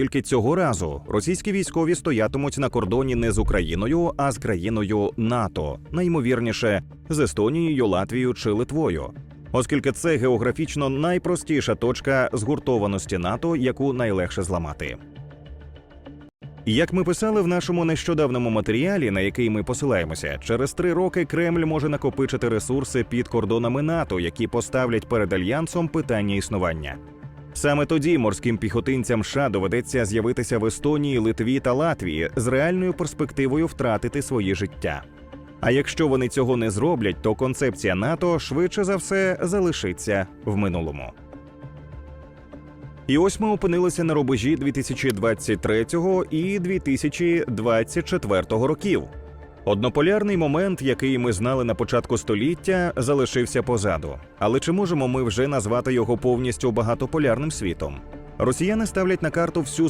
Тільки цього разу російські військові стоятимуть на кордоні не з Україною, а з країною НАТО, найімовірніше з Естонією, Латвією чи Литвою, оскільки це географічно найпростіша точка згуртованості НАТО, яку найлегше зламати. Як ми писали в нашому нещодавному матеріалі, на який ми посилаємося, через три роки Кремль може накопичити ресурси під кордонами НАТО, які поставлять перед альянсом питання існування. Саме тоді морським піхотинцям США доведеться з'явитися в Естонії, Литві та Латвії з реальною перспективою втратити свої життя. А якщо вони цього не зроблять, то концепція НАТО швидше за все залишиться в минулому. І ось ми опинилися на рубежі 2023 і 2024 років. Однополярний момент, який ми знали на початку століття, залишився позаду. Але чи можемо ми вже назвати його повністю багатополярним світом? Росіяни ставлять на карту всю